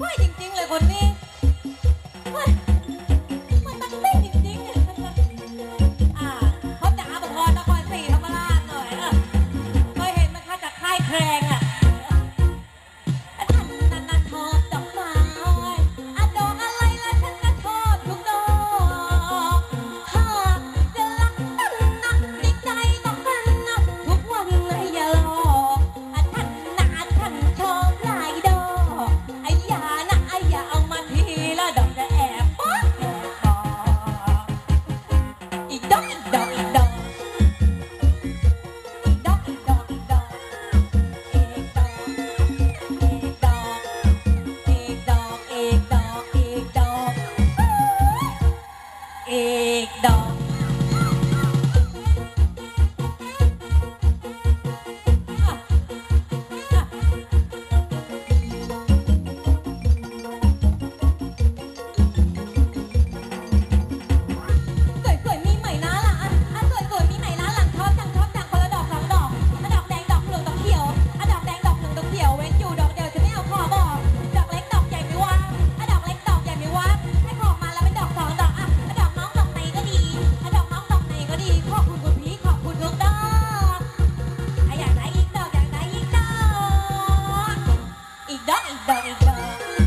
ว่าจริงๆเลยคนนี้ว่าตั้งเต้จริงๆเนี่ยอ่าเขาจะหาบุคคลนครศรีธรรมราชหน่อยเออเห็นไหมคะจากค่แคร dum dum dum.